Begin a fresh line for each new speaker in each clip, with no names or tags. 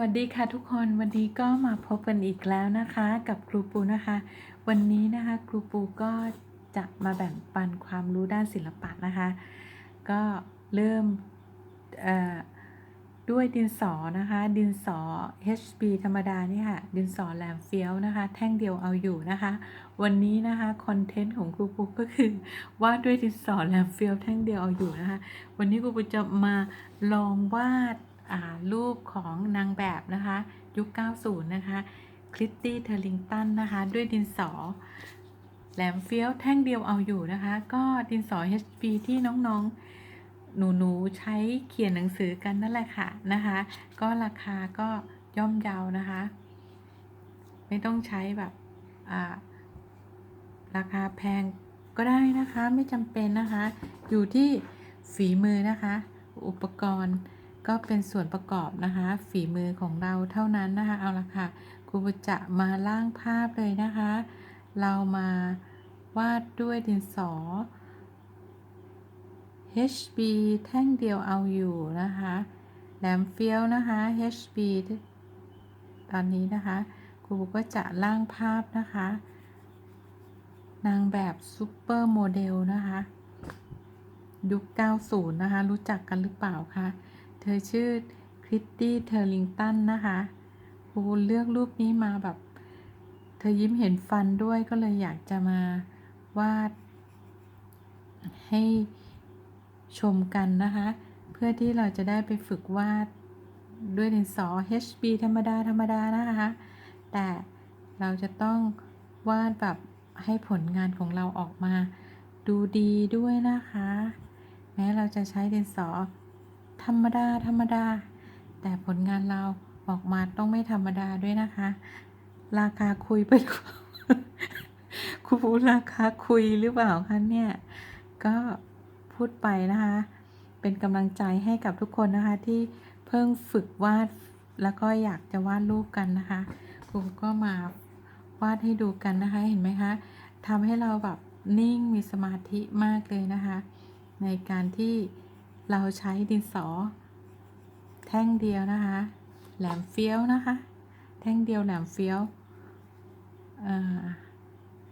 วัสดีค่ะทุกคนวันนี้ก็มาพบกันอีกแล้วนะคะ กับครูปูนะคะ วันนี้นะคะครูปูก็จะมาแบ่งปันความรู้ด้านศิลปะนะคะ ก็เริ่มด้วยดินสอนะคะ ดินสอ HB ธรรมดานี่ค่ะ ดินสอแหลมเฟี้ยวนะคะ แท่งเดียวเอาอยู่นะคะ วันนี้นะคะคอนเทนต์ของครูปูก็คือวาดด้วยดินสอแหลมเฟี้ยวแท่งเดียวเอาอยู่นะคะ วันนี้ครูปูจะมาลองวาด รูปของนางแบบนะคะ ยุค 90 นะคะคลิตตี้เทอร์ลิงตันนะคะ ด้วยดินสอ แหลมเฟี้ยวแท่งเดียวเอาอยู่นะคะ ก็ดินสอ HB ที่น้องๆ หนูๆ ใช้เขียนหนังสือกันนั่นแหละค่ะนะคะ ก็ราคาก็ย่อมเยานะคะ ไม่ต้องใช้แบบราคาแพงก็ได้นะคะไม่จำเป็นนะคะ อยู่ที่ฝีมือนะคะ อุปกรณ์ ก็เป็นส่วนประกอบนะคะ ฝีมือของเราเท่านั้นนะคะ เอาละค่ะครูจะมาล่างภาพเลยนะคะ เรามาวาดด้วยดินสอ HB แท่งเดียวเอาอยู่นะคะแหลมเฟี้ยวนะคะ HB ตอนนี้นะคะครูก็จะล่างภาพนะคะ นางแบบซูเปอร์โมเดลนะคะยุค90 นะคะ รู้จักกันหรือเปล่าคะ เธอชื่อคริตตี้เทอร์ลิงตันนะคะครูเลือกรูปนี้มาแบบ เธอยิ้มเห็นฟันด้วยก็เลยอยากจะมาวาด ให้ชมกันนะคะ เพื่อที่เราจะได้ไปฝึกวาดด้วยดินสอ HB ธรรมดาธรรมดานะคะ แต่เราจะต้องวาดแบบให้ผลงานของเราออกมา ดูดีด้วยนะคะ แม้เราจะใช้ดินสอ ธรรมดา ธรรมดา แต่ผลงานเราออกมาต้องไม่ธรรมดาด้วยนะคะ ราคาคุยไปหรือเปล่าครูราคาคุยหรือเปล่าคะเนี่ย ก็พูดไปนะคะ เป็นกำลังใจให้กับทุกคนนะคะที่เพิ่งฝึกวาดแล้วก็อยากจะวาดรูปกันนะคะครูก็มาวาดให้ดูกันนะคะเห็นไหมคะทำให้เราแบบนิ่งมีสมาธิมากเลยนะคะ ในการที่ เราใช้ดินสอ แท่งเดียวนะคะ แหลมเฟี้ยวนะคะ แท่งเดียวแหลมเฟี้ยว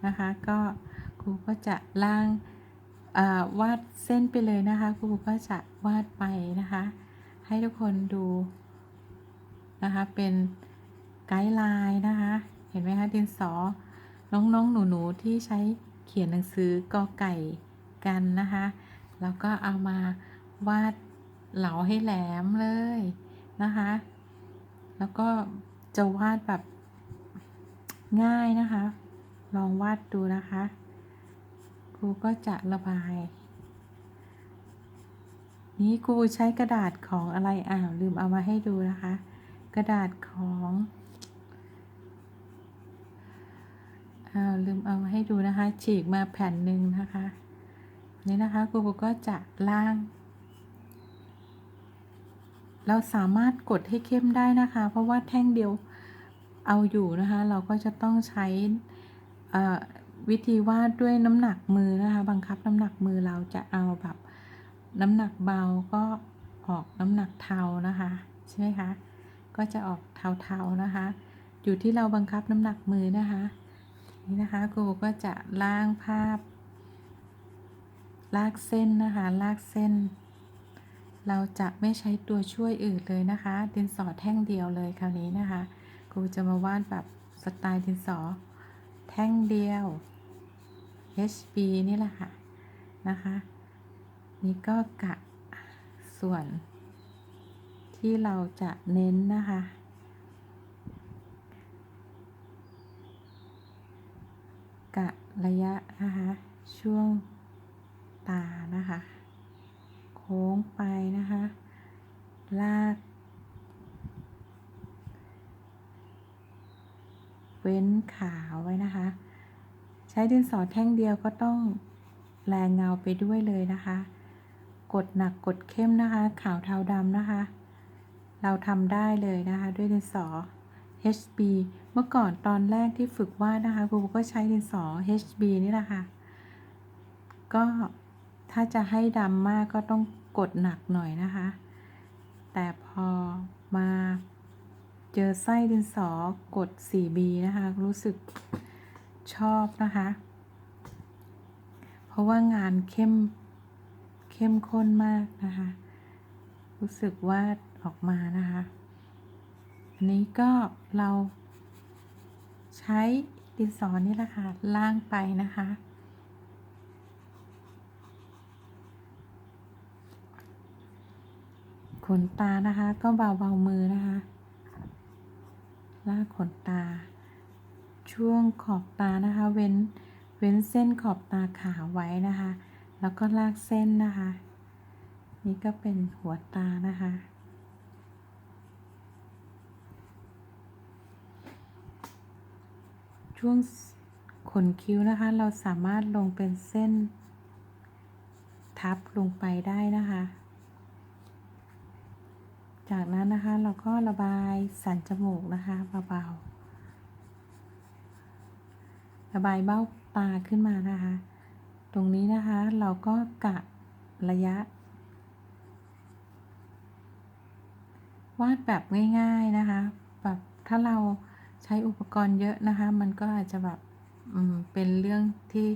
นะคะ ก็ครูก็จะล่างวาดเส้นไปเลยนะคะ ครูก็จะวาดไปนะคะ ให้ทุกคนดูนะคะ เป็นไกด์ไลน์นะคะ เห็นไหมคะดินสอ น้องๆ หนูๆ ที่ใช้เขียนหนังสือกอไก่กันนะคะ แล้วก็เอามา วาดเหลาให้แหลมเลยนะคะ แล้วก็จะวาดแบบง่ายนะคะ ลองวาดดูนะคะ ครูก็จะระบาย นี้ครูใช้กระดาษของอะไรอ่าวลืมเอามาให้ดูนะคะ กระดาษของอ้าวลืมเอามาให้ดูนะคะ ฉีกมาแผ่นหนึ่งนะคะ นี่นะคะครูก็จะล่าง เราสามารถกดให้เข้มได้นะคะ เพราะว่าแท่งเดียวเอาอยู่นะคะ เราก็จะต้องใช้วิธีวาดด้วยน้ำหนักมือนะคะ บังคับน้ำหนักมือเราจะเอาแบบน้ำหนักเบาก็ออกน้ำหนักเทานะคะ ใช่ไหมคะ ก็จะออกเทาๆนะคะ อยู่ที่เราบังคับน้ำหนักมือนะคะ นี่นะคะครูก็จะล่างภาพ ลากเส้นนะคะ ลากเส้น เราจะไม่ใช้ตัวช่วยอื่นเลยนะคะ ดินสอแท่งเดียวเลยคราวนี้นะคะ ครูจะมาวาดแบบสไตล์ดินสอ แท่งเดียว HB นี่แหละค่ะนะคะ นี่ก็กะส่วน ที่เราจะเน้นนะคะ กะระยะนะคะ ช่วงตานะคะ ค้งไปนะคะ ลาก เว้นขาไว้นะคะ ใช้ดินสอแท่งเดียวก็ต้องแรงเงาไปด้วยเลยนะคะ กดหนักกดเข้มนะคะ ขาวเทาดำนะคะ เราทำได้เลยนะคะ ด้วยดินสอ HB เมื่อก่อนตอนแรกที่ฝึกวาดนะคะครูก็ใช้ดินสอ HB นี่แหละค่ะ ก็ถ้าจะให้ดำมากก็ต้อง กดหนักหน่อยนะคะ แต่พอมาเจอไส้ดินสอกด 4B นะคะ รู้สึกชอบนะคะ เพราะว่างานเข้มเข้มข้นมากนะคะ รู้สึกว่าออกมานะคะ อันนี้ก็เราใช้ดินสอนี่แหละค่ะล่างไปนะคะ ขนตานะคะ ก็เบาเบามือนะคะลากขนตา ช่วงขอบตานะคะ เว้นเว้นเส้นขอบตาขาวไว้นะคะ แล้วก็ลากเส้นนะคะ นี่ก็เป็นหัวตานะคะช่วงขนคิ้วนะคะ เราสามารถลงเป็นเส้นทับลงไปได้นะคะ จากนั้นนะคะเราก็ระบายสันจมูกนะคะเบาๆ ระบายเบ้าตาขึ้นมานะคะ ตรงนี้นะคะเราก็กะระยะ วาดแบบง่าย ๆนะคะ แบบถ้าเราใช้อุปกรณ์เยอะนะคะ มันก็อาจจะแบบเป็นเรื่องที่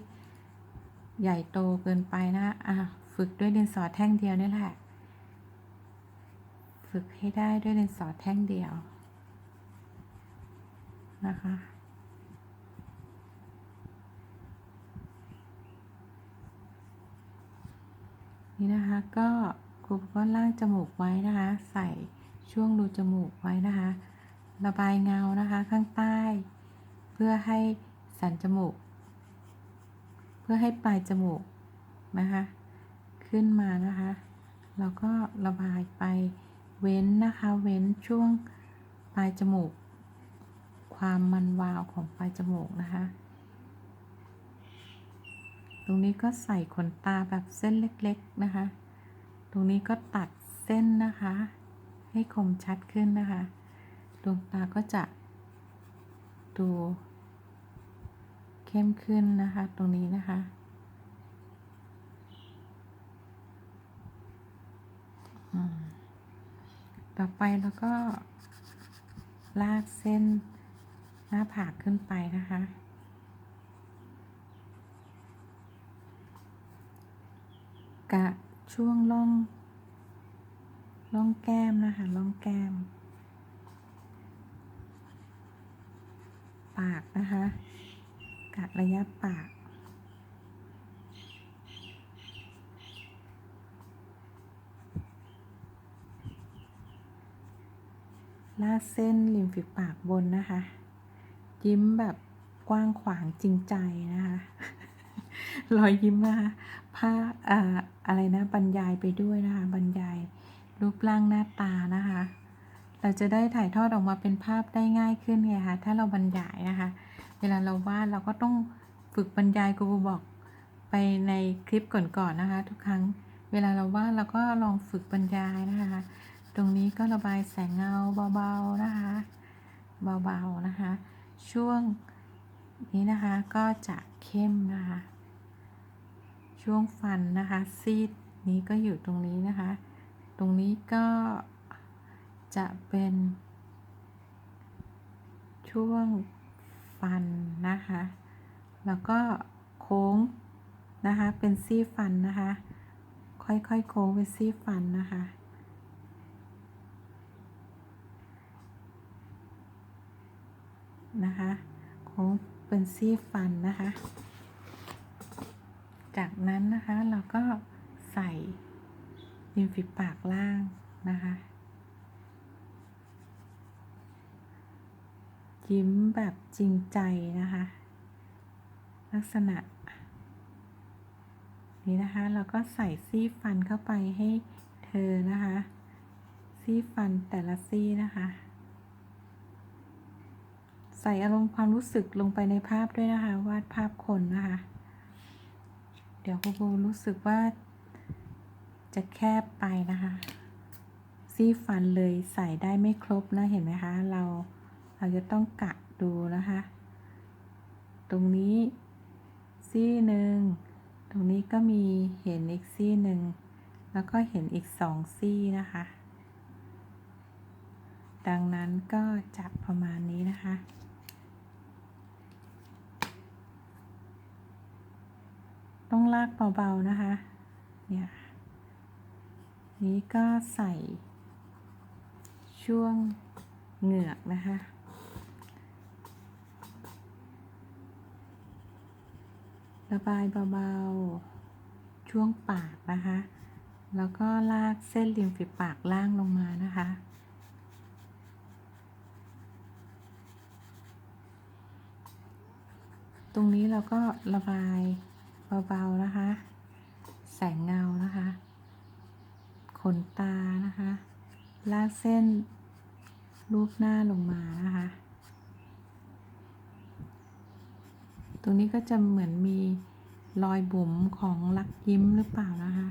ใหญ่โตเกินไปนะอะฝึกด้วยดินสอแท่งเดียวนี่แหละ ฝึกให้ได้ด้วยดินสอแท่งเดียวนะคะ นี่นะคะก็ครูก็ล่างจมูกไว้นะคะ ใส่ช่วงรูจมูกไว้นะคะ ระบายเงานะคะข้างใต้ เพื่อให้สันจมูก เพื่อให้ปลายจมูกนะคะ ขึ้นมานะคะ แล้วก็ระบายไป เว้นนะคะ เว้นช่วงปลายจมูก ความมันวาวของปลายจมูกนะคะ ตรงนี้ก็ใส่ขนตาแบบเส้นเล็กๆนะคะ ตรงนี้ก็ตัดเส้นนะคะ ให้คมชัดขึ้นนะคะ ดวงตาก็จะดูเข้มขึ้นนะคะ ตรงนี้นะคะ ต่อไปแล้วก็ ลากเส้นหน้าผากขึ้นไปนะคะ กะช่วงล่องล่องแก้มนะคะล่องแก้ม ปากนะคะ กะระยะปาก ลากเส้นริมฝีปากบนนะคะ ยิ้มแบบกว้างขวางจริงใจนะคะรอยยิ้มนะคะผ้าอ่าอะไรนะบรรยายไปด้วยนะคะ บรรยายรูปร่างหน้าตานะคะ เราจะได้ถ่ายทอดออกมาเป็นภาพได้ง่ายขึ้นไงคะถ้าเราบรรยายนะคะ เวลาเราวาดเราก็ต้องฝึกบรรยายครูบอกไปในคลิปก่อนๆนนะคะ ทุกครั้ง เวลาเราวาดเราก็ลองฝึกบรรยายนะคะ ตรงนี้ก็ระบายแสงเงาเบาๆนะคะ เบาๆนะคะ ช่วงนี้นะคะก็จะเข้มนะคะ ช่วงฟันนะคะซีดนี้ก็อยู่ตรงนี้นะคะ ตรงนี้ก็จะเป็น ช่วงฟันนะคะ แล้วก็โค้งนะคะเป็นซี่ฟันนะคะ ค่อยๆโค้งเป็นซี่ฟันนะคะ นะคะโค้งเป็นซี่ฟันนะคะ จากนั้นนะคะเราก็ใส่ริมฝีปากล่างนะคะยิ้มแบบจริงใจนะคะ ลักษณะ นี้นะคะ เราก็ใส่ซี่ฟันเข้าไปให้เธอนะคะ ซี่ฟันแต่ละซี่นะคะ ใส่อารมณ์ความรู้สึกลงไปในภาพด้วยนะคะ วาดภาพคนนะคะ เดี๋ยวครูครูรู้สึกว่า จะแคบไปนะคะ ซี่ฟันเลยใส่ได้ไม่ครบนะเห็นไหมคะ เราเราจะต้องกะดูนะคะ ตรงนี้ซี่หนึ่งตรงนี้ก็มีเห็นอีกซี่หนึ่งแล้วก็เห็นอีกสองซี่นะคะดังนั้นก็จะประมาณนี้นะคะ ต้องลากเบาๆนะคะเนี่ยนี้ก็ใส่ช่วงเหงือกนะคะระบายเบาๆ ช่วงปากนะคะ แล้วก็ลากเส้นริมฝีปากล่างลงมานะคะ ตรงนี้เราก็ระบาย เบาๆนะคะ แสงเงานะคะ ขนตานะคะ ลากเส้นรูปหน้าลงมานะคะ ตรงนี้ก็จะเหมือนมีรอยบุ๋มของลักยิ้มหรือเปล่านะคะ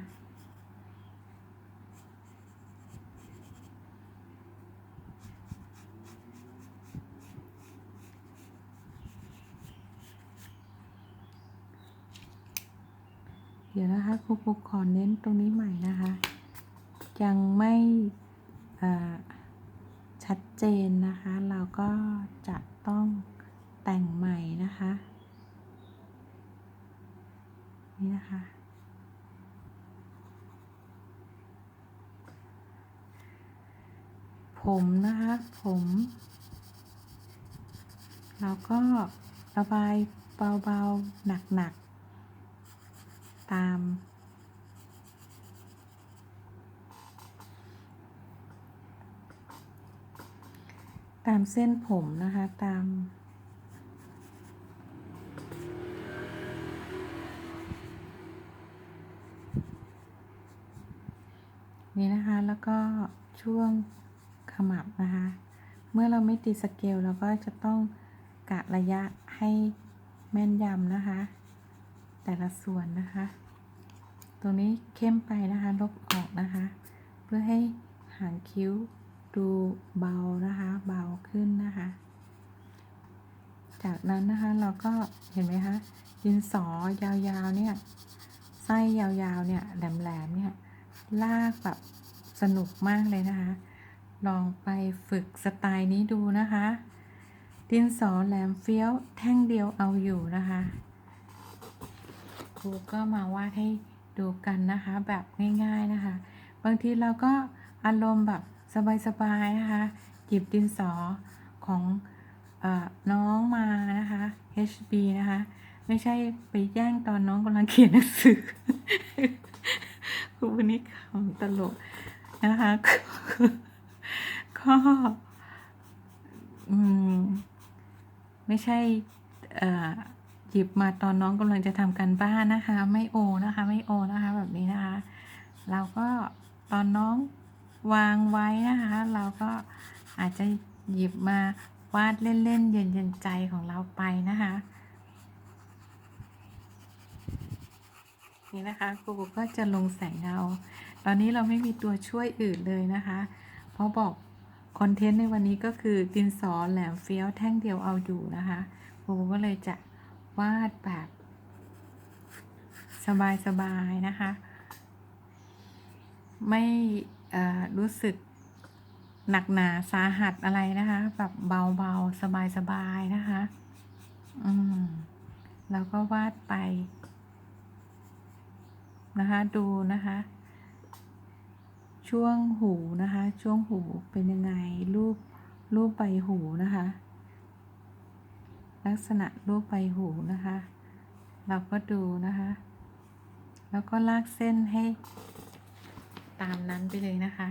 เดี๋ยวนะคะครูปุ๊กขอเน้นตรงนี้ใหม่นะคะ ยังไม่ชัดเจนนะคะ เราก็จะต้องแต่งใหม่นะคะ นี่นะคะผมนะคะ ผมเราก็ระบายเบาๆ หนักๆ ตาม ตามเส้นผมนะคะ ตามนี่นะคะแล้วก็ช่วงขมับนะคะ เมื่อเราไม่ตีสเกลเราก็จะต้องกะระยะให้แม่นยำนะคะ แต่ละส่วนนะคะ ตรงนี้เข้มไปนะคะ ลบออกนะคะ เพื่อให้หางคิ้วดูเบานะคะ เบาขึ้นนะคะ จากนั้นนะคะเราก็เห็นไหมคะดินสอยาวๆเนี่ยไส้ยาวๆเนี่ยแหลมๆเนี่ยลากแบบสนุกมากเลยนะคะ ลองไปฝึกสไตล์นี้ดูนะคะ ดินสอแหลมเฟี้ยวแท่งเดียวเอาอยู่นะคะ รูก็มาวาดให้ดูกันนะคะ แบบง่าย ๆนะคะ บางทีเราก็อารมณ์แบบสบายๆนะคะหยิบดินสอของอน้องมานะคะ HB นะคะ ไม่ใช่ไปแย่งตอนน้องกำลังเขียนหนังสือครูวันนี้ขำตลกนะคะก็อืม ไม่ใช่ เอ่อ หยิบมาตอนน้องกำลังจะทำการบ้านนะคะ ไม่โอนะคะ ไม่โอนะคะ แบบนี้นะคะ เราก็ตอนน้องวางไว้นะคะ เราก็อาจจะหยิบมาวาดเล่นๆเย็นๆใจของเราไปนะคะ นี่นะคะครูก็จะลงแสงเงา ตอนนี้เราไม่มีตัวช่วยอื่นเลยนะคะ เพราะบอกคอนเทนต์ในวันนี้ก็คือดินสอแหลมเฟี้ยวแท่งเดียวเอาอยู่นะคะครูก็เลยจะ วาดแบบ สบายๆนะคะ ไม่รู้สึกหนักหนาสาหัสอะไรนะคะ แบบเบาๆ สบายๆ นะคะ อืมแล้วก็วาดไปนะคะดูนะคะ ช่วงหูนะคะ ช่วงหูเป็นยังไงรูปรูปใบหูนะคะ ลักษณะรูปใบหูนะคะ เราก็ดูนะคะ แล้วก็ลากเส้นให้ตามนั้นไปเลยนะคะ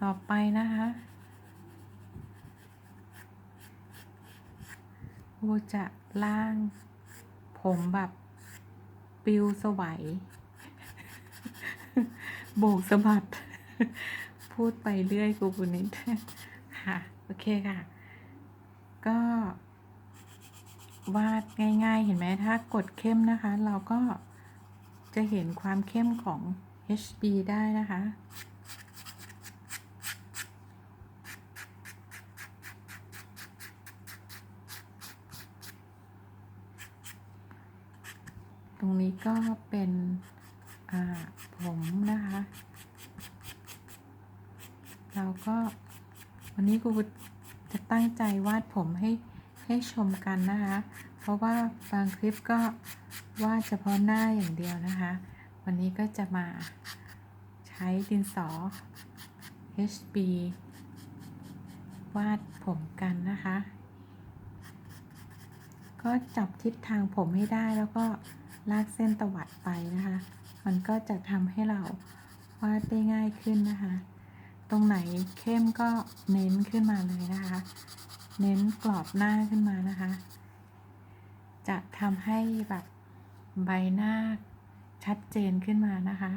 ต่อไปนะคะครูจะล่างผมแบบปิวสวัยโบกสะบัด พูดไปเรื่อยกูบุนิดค่ะ โอเคค่ะ ก็ วาดง่าย ๆ เห็นไหมถ้ากดเข้มนะคะ เราก็จะเห็นความเข้มของ HB ได้นะคะ ตรงนี้ก็เป็นผมนะคะ เราก็วันนี้ครู จะตั้งใจวาดผมให้ให้ชมกันนะคะ เพราะว่าบางคลิปก็วาดเฉพาะหน้าอย่างเดียวนะคะ วันนี้ก็จะมาใช้ดินสอ HB วาดผมกันนะคะ ก็จับทิศทางผมให้ได้แล้วก็ลากเส้นตวัดไปนะคะ มันก็จะทำให้เราวาดได้ง่ายขึ้นนะคะ รงไหนเข้มก็เน้นขึ้นมาเลยนะคะ เน้นกรอบหน้าขึ้นมานะคะ จะทำให้แบบใบหน้าชัดเจนขึ้นมานะคะ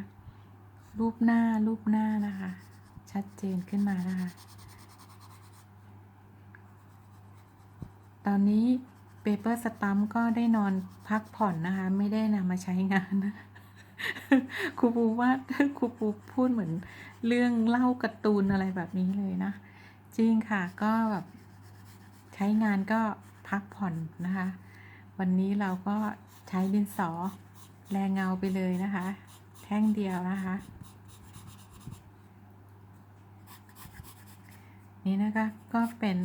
รูปหน้ารูปหน้านะคะ ชัดเจนขึ้นมานะคะ ตอนนี้เปเปอร์สตัมก็ได้นอนพักผ่อนนะคะ ไม่ได้นำมาใช้งานนะค ครูปูว่าครูปูพูดเหมือนเรื่องเล่าการ์ตูนอะไรแบบนี้เลยนะ จริงค่ะก็แบบใช้งานก็พักผ่อนนะคะ วันนี้เราก็ใช้ดินสอแรงเงาไปเลยนะคะ แท่งเดียวนะคะ นี่นะคะก็เป็น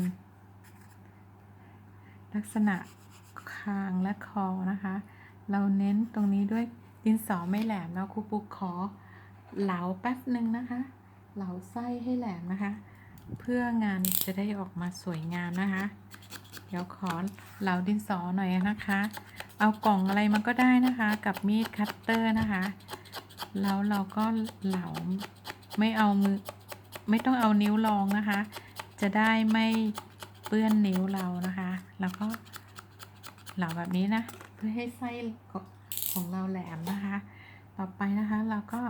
ลักษณะคางและคอนะคะ เราเน้นตรงนี้ด้วย ดินสอไม่แหลมแล้วครูปุกขอเหลาแป๊บหนึ่งนะคะ เหลาไส้ให้แหลมนะคะ เพื่องานจะได้ออกมาสวยงามนะคะ เดี๋ยวขอเหลาดินสอหน่อยนะคะ เอากล่องอะไรมาก็ได้นะคะ กับมีดคัตเตอร์นะคะ แล้วเราก็เหลาไม่เอามือไม่ต้องเอานิ้วลองนะคะ จะได้ไม่เปื้อนนิ้วเรานะคะ แล้วก็เหลาแบบนี้นะ เพื่อให้ไส้ ของเราแหลมนะคะ ต่อไปนะคะเราก็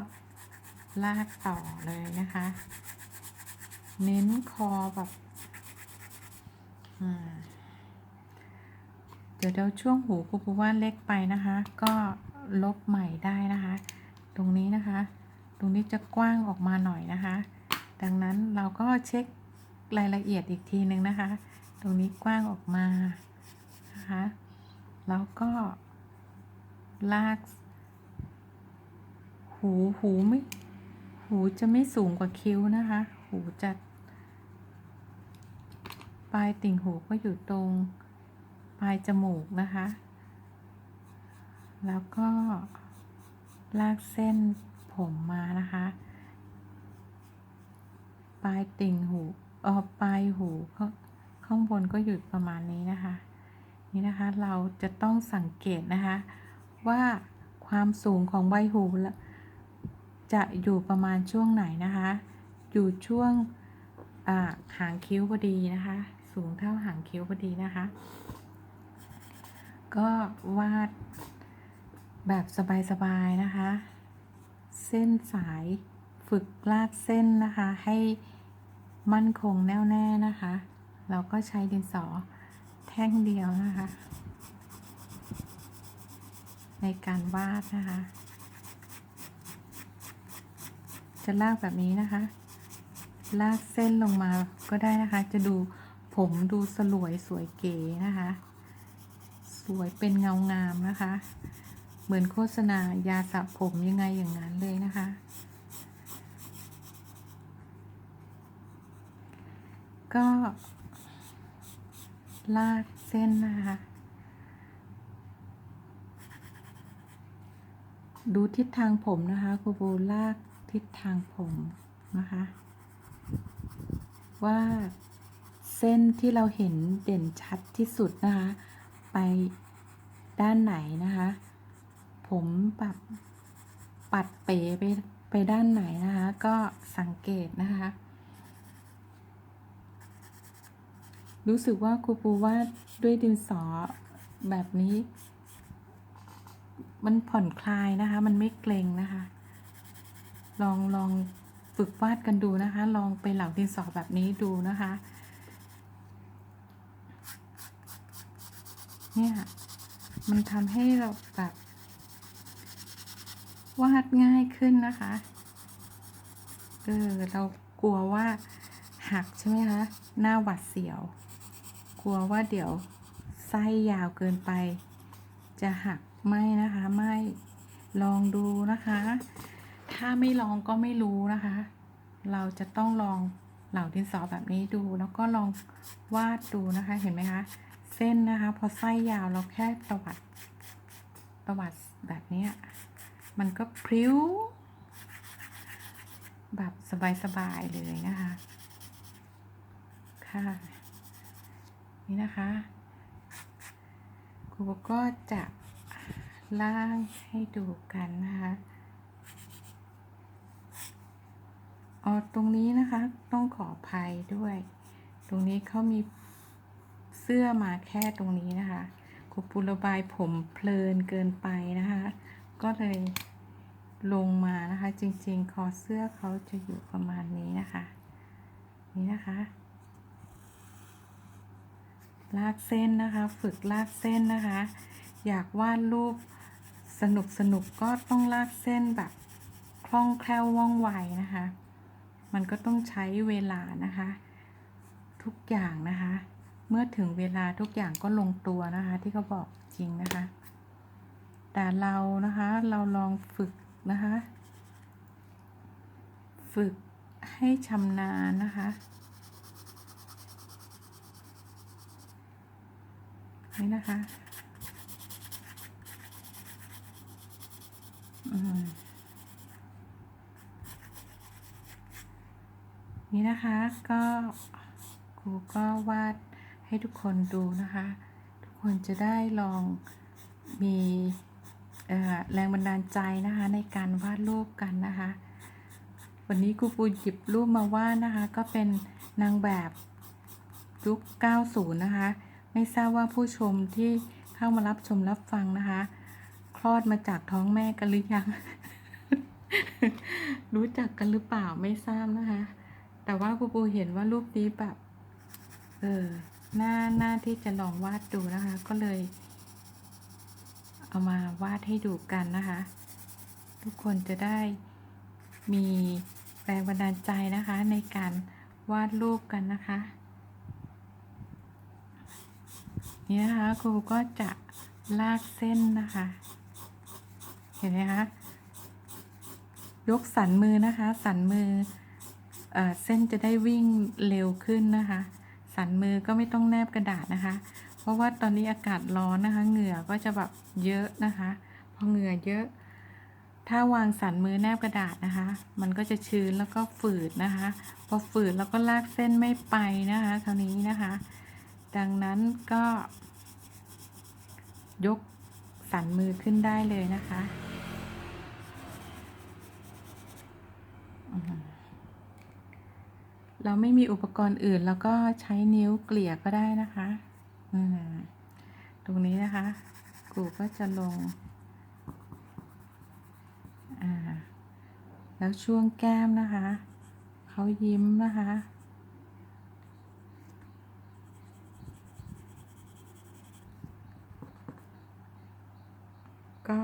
ลากต่อเลยนะคะ เน้นคอแบบเดี๋ยวเดี๋ยวช่วงหูครูปูว่าเล็กไปนะคะ ก็ลบใหม่ได้นะคะ ตรงนี้นะคะ ตรงนี้จะกว้างออกมาหน่อยนะคะ ดังนั้นเราก็เช็ครายละเอียดอีกทีหนึ่งนะคะ ตรงนี้กว้างออกมานะคะ แล้วก็ ลาก หูหูไม่ หูจะไม่สูงกว่าคิ้วนะคะ หูจะปลายติ่งหูก็อยู่ตรง ปลายจมูกนะคะ แล้วก็ลากเส้นผมมานะคะ ปลายติ่งหูเออปลายหูข้าข้างบนก็อยู่ประมาณนี้นะคะ นี่นะคะเราจะต้องสังเกตนะคะ ว่าความสูงของใบหูจะอยู่ประมาณช่วงไหนนะคะ อยู่ช่วงหางคิ้วพอดีนะคะ สูงเท่าหางคิ้วพอดีนะคะ ก็วาดแบบสบายๆนะคะ เส้นสายฝึกลากเส้นนะคะ ให้มั่นคงแน่วแน่นะคะ เราก็ใช้ดินสอแท่งเดียวนะคะ ในการวาดนะคะ จะลากแบบนี้นะคะ ลากเส้นลงมาก็ได้นะคะ จะดูผมดูสลวยสวยเก๋นะคะ สวยเป็นเงางามนะคะ เหมือนโฆษณายาสระผมยังไงอย่างนั้นเลยนะคะก็ลากเส้นนะคะ ดูทิศทางผมนะคะครูบูลากทิศทางผมนะคะ ว่าเส้นที่เราเห็นเด่นชัดที่สุดนะคะ ไปด้านไหนนะคะ ผมแบบปัดเป๋ไปไปด้านไหนนะคะ ก็สังเกตนะคะ รู้สึกว่าครูปูว่าด้วยดินสอแบบนี้ มันผ่อนคลายนะคะ มันไม่เกรงนะคะ ลองลองฝึกวาดกันดูนะคะ ลองไปเหล่าดินสอแบบนี้ดูนะคะ เนี่ยมันทำให้เราแบบวาดง่ายขึ้นนะคะ เออ เรากลัวว่าหักใช่ไหมคะ หน้าหวัดเสียว กลัวว่าเดี๋ยวไส้ยาวเกินไป จะหัก ไม่นะคะไม่ลองดูนะคะ ถ้าไม่ลองก็ไม่รู้นะคะ เราจะต้องลองเหล่าดินสอแบบนี้ดู แล้วก็ลองวาดดูนะคะเห็นไหมคะ เส้นนะคะ พอไส้ยาวเราแค่ตวัดตวัดแบบนี้มันก็พริ้ว แบบสบายๆเลยนะคะค่ะนี่นะคะครูก็จะ ล่างให้ดูกันนะคะอ๋อตรงนี้นะคะต้องขออภัยด้วย ตรงนี้เขามีเสื้อมาแค่ตรงนี้นะคะครูปูระบายผมเพลินเกินไปนะคะ ก็เลยลงมานะคะ จริงๆ คอเสื้อเขาจะอยู่ประมาณนี้นะคะ นี่นะคะ ลากเส้นนะคะ ฝึกลากเส้นนะคะ อยากวาดรูป สนุกสนุกก็ต้องลากเส้นแบบคล่องแคล่วว่องไวนะคะ มันก็ต้องใช้เวลานะคะ ทุกอย่างนะคะ เมื่อถึงเวลาทุกอย่างก็ลงตัวนะคะ ที่เขาบอกจริงนะคะ แต่เรานะคะเราลองฝึกนะคะ ฝึกให้ชำนาญนะคะนี่นะคะอืม นี่นะคะก็ครูก็วาดให้ทุกคนดูนะคะ ทุกคนจะได้ลองมีแรงบันดาลใจนะคะในการวาดรูปกันนะคะ วันนี้ครูปูหยิบรูปมาวาดนะคะ ก็เป็นนางแบบยุค 90 นะคะ ไม่ทราบว่าผู้ชมที่เข้ามารับชมรับฟังนะคะ ลอดมาจากท้องแม่กันหรือยัง รู้จักกันหรือเปล่าไม่ทราบนะคะ แต่ว่าปูปูเห็นว่ารูปนี้แบบ เออหน้าหน้าที่จะลองวาดดูนะคะ ก็เลย เอามาวาดให้ดูกันนะคะ ทุกคนจะได้มีแรงบันดาลใจนะคะในการวาดรูปกันนะคะนี่นะคะครูก็จะลากเส้นนะคะ เห็นไหมคะยกสันมือนะคะ สันมือเอเส้นจะได้วิ่งเร็วขึ้นนะคะ สันมือก็ไม่ต้องแนบกระดาษนะคะ เพราะว่าตอนนี้อากาศร้อนนะคะ เหงื่อก็จะแบบเยอะนะคะพอเหงื่อเยอะ ถ้าวางสันมือแนบกระดาษนะคะ มันก็จะชื้นแล้วก็ฝืดนะคะ พอฝืดแล้วก็ลากเส้นไม่ไปนะคะคราวนี้นะคะ ดังนั้นก็ ยกสันมือขึ้นได้เลยนะคะอืม เราไม่มีอุปกรณ์อื่นแล้วก็ใช้นิ้วเกลี่ยก็ได้นะคะตรงนี้นะคะ กูก็จะลง แล้วช่วงแก้มนะคะ เขายิ้มนะคะก็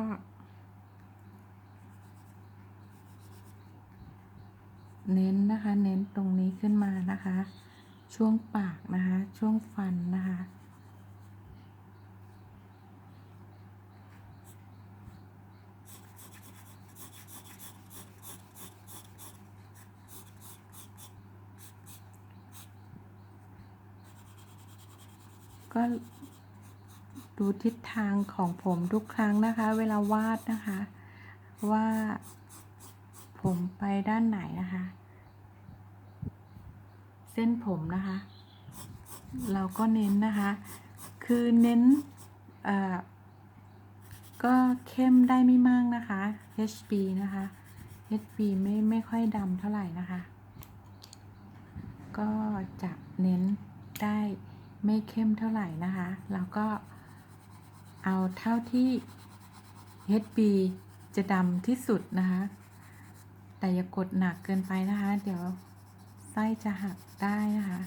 เน้นนะคะ เน้นตรงนี้ขึ้นมานะคะ ช่วงปากนะคะ ช่วงฟันนะคะ ก็ดูทิศทางของผมทุกครั้งนะคะ เวลาวาดนะคะ ว่า ผมไปด้านไหนนะคะ เส้นผมนะคะ เราก็เน้นนะคะ คือเน้นก็เข้มได้ไม่มากนะคะ HB นะคะ HB ไม่ไม่ค่อยดำเท่าไหร่นะคะ ก็จะเน้นได้ไม่เข้มเท่าไหร่นะคะ แล้วก็เอาเท่าที่ HB จะดำที่สุดนะคะ แต่อย่ากดหนักเกินไปนะคะ เดี๋ยวไส้จะหักได้นะคะ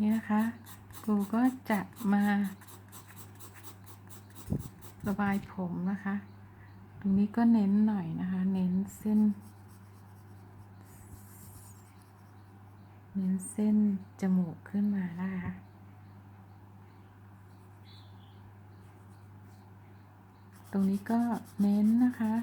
นี่นะคะกูก็จะมาระบายผมนะคะ ตรงนี้ก็เน้นหน่อยนะคะ เน้นเส้น เน้นเส้นจมูกขึ้นมานะคะ ตรงนี้ก็เน้นนะคะ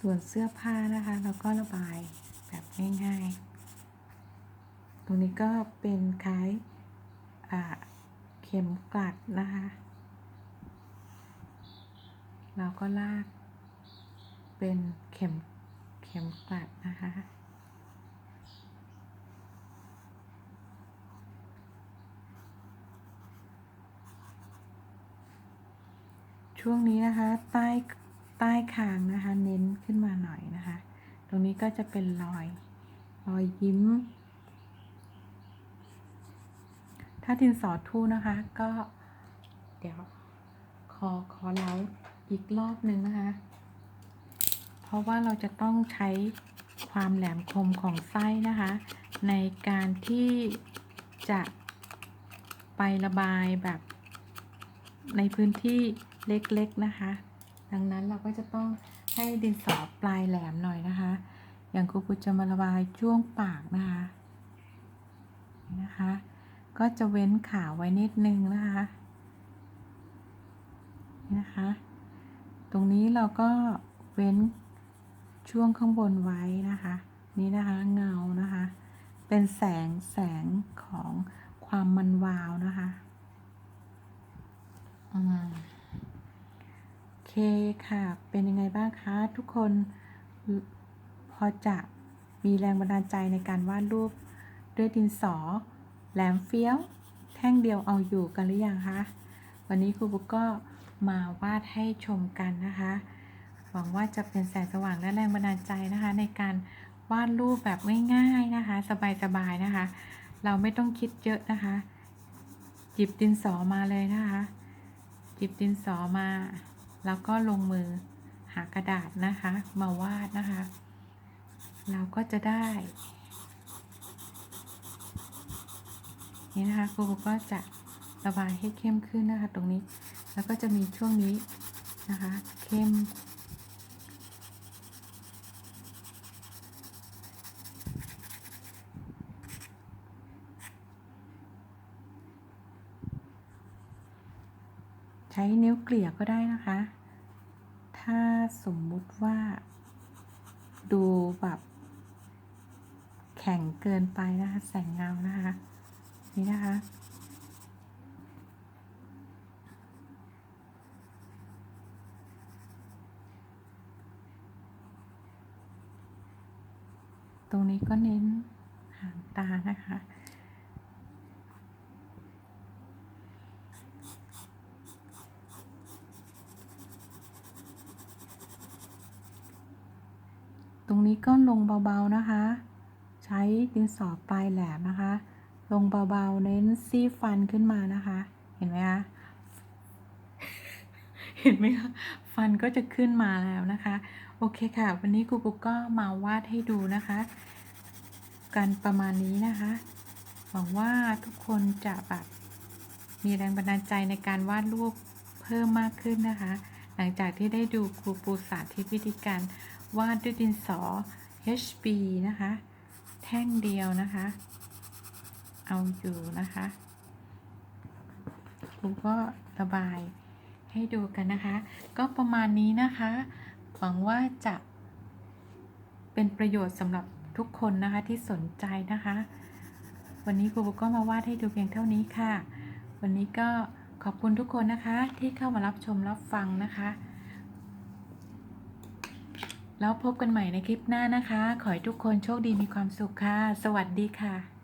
ส่วนเสื้อผ้านะคะเราก็ระบายแบบง่ายๆ ตรงนี้ก็เป็นคล้ายเข็มกลัดนะคะ เราก็ลากเป็นเข็ม เข็มกลัดนะคะ ช่วงนี้นะคะ ใต้ใต้คางนะคะ เน้นขึ้นมาหน่อยนะคะ ตรงนี้ก็จะเป็นรอยรอยยิ้ม ถ้าดินสอทู่นะคะ ก็ เดี๋ยว ขอขอเล้าอีกรอบหนึ่งนะคะ เพราะว่าเราจะต้องใช้ความแหลมคมของไส้นะคะ ในการที่จะไประบายแบบในพื้นที่เล็กๆนะคะ ดังนั้นเราก็จะต้องให้ดินสอปลายแหลมหน่อยนะคะ อย่างครูปุจะมาระบายช่วงปากนะคะนะคะ ก็จะเว้นขาไว้นิดนึงนะคะนะคะ ตรงนี้เราก็เว้น ช่วงข้างบนไว้นะคะ นี่นะคะเงานะคะ เป็นแสงแสงของความมันวาวนะคะอืมโอเคค่ะ เป็นยังไงบ้างคะทุกคนพอจะมีแรงบันดาลใจในการวาดรูปด้วยดินสอ แหลมเฟี้ยว แท่งเดียวเอาอยู่กันหรือยังคะ วันนี้ครูบุ๊กก็มาวาดให้ชมกันนะคะ หวังว่าจะเป็นแสงสว่างและแรงบันดาลใจนะคะ ในการวาดรูปแบบง่ายๆนะคะ สบายๆนะคะ เราไม่ต้องคิดเยอะนะคะ หยิบดินสอมาเลยนะคะ หยิบดินสอมา แล้วก็ลงมือหากระดาษนะคะ มาวาดนะคะ เราก็จะได้ นี่นะคะครูก็จะระบายให้เข้มขึ้นนะคะ ตรงนี้ แล้วก็จะมีช่วงนี้นะคะ เข้ม ช้นิ้วเกลี่ยก็ได้นะคะ ถ้าสมมุติว่า ดูแบบแข็งเกินไปนะคะ แสงเงานะคะ นี่นะคะตรงนี้ก็เน้นหางตานะคะ รงนี้ก็ลงเบาๆนะคะ ใช้ดินสอปลายแหลมนะคะ ลงเบาๆเน้นซี่ฟันขึ้นมานะคะ เห็นไหมคะ เห็นไหมคะ ฟันก็จะขึ้นมาแล้วนะคะ โอเคค่ะ วันนี้ครูปุ๊กก็มาวาดให้ดูนะคะ กันประมาณนี้นะคะ หวังว่าทุกคนจะแบบมีแรงบันดาลใจในการวาดรูปเพิ่มมากขึ้นนะคะ หลังจากที่ได้ดูครูปูสาธิตวิธีการ วาดด้วยดินสอ HB นะคะ แท่งเดียวนะคะ เอาอยู่นะคะครูก็ระบายให้ดูกันนะคะ ก็ประมาณนี้นะคะ หวังว่าจะเป็นประโยชน์สำหรับทุกคนนะคะที่สนใจนะคะ วันนี้ครูก็มาวาดให้ดูเพียงเท่านี้ค่ะ วันนี้ก็ขอบคุณทุกคนนะคะที่เข้ามารับชมรับฟังนะคะ แล้วพบกันใหม่ในคลิปหน้านะคะ ขอให้ทุกคนโชคดีมีความสุขค่ะ สวัสดีค่ะ